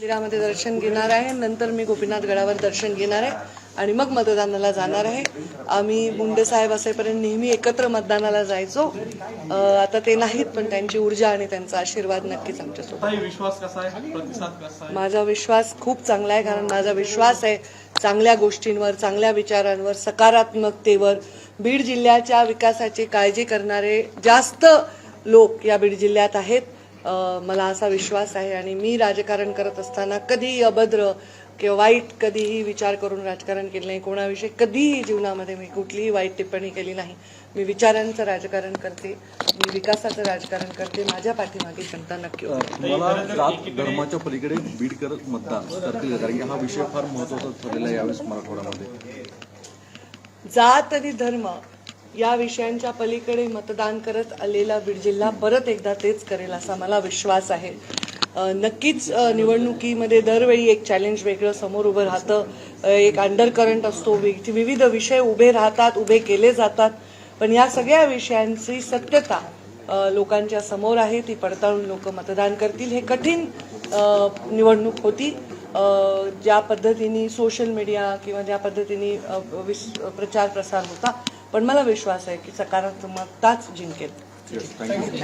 मंदिरामध्ये दर्शन घेणार आहे. नंतर मी गोपीनाथ गडावर दर्शन घेणार आहे आणि मग मतदानाला जाणार आहे. आम्ही मुंडे साहेब असेपर्यंत नेहमी एकत्र मतदानाला जायचो. आता ते नाहीत पण त्यांची ऊर्जा आणि त्यांचा आशीर्वाद नक्कीच आमच्यासोबत. माझा विश्वास खूप चांगला आहे कारण माझा विश्वास आहे चांगल्या गोष्टींवर चांगल्या विचारांवर सकारात्मकतेवर. बीड जिल्ह्याच्या विकासाची काळजी करणारे जास्त लोक या बीड जिल्ह्यात आहेत. मला असा विश्वास आहे आणि मी राजकारण करत असताना कधीही अभद्र किंवा वाईट कधीही विचार करून राजकारण केलं नाही. कोणाविषयी कधीही जीवनामध्ये मी कुठलीही वाईट टिप्पणी केली नाही. मी विचारांचं राजकारण करते मी विकासाचं राजकारण करते माझ्या पाठीमागे जनता नक्की. मला जात धर्माच्या पलीकडे बीडकर मतदान करतील कारण की हा विषय फार महत्त्वाचा ठरलेला आहे यावेळेस मराठवाड्यामध्ये. जात आणि धर्म या विषयांच्या पलीकडे मतदान करत आलेला बीड जिल्हा परत एकदा तेच करेल असा मला विश्वास आहे. नक्कीच निवडणुकीमध्ये दरवेळी एक चॅलेंज वेगळं समोर उभं राहतं. एक अंडर करंट असतो. विविध विषय उभे राहतात उभे केले जातात. पण या सगळ्या विषयांची सत्यता लोकांच्या समोर आहे. ती पडताळून लोक मतदान करतील. हे कठीण निवडणूक होती. ज्या पद्धतीने सोशल मीडिया किंवा ज्या पद्धतीने विस- प्रचार प्रसार होता पण मला विश्वास आहे की सकारात्मकताच जिंकेल.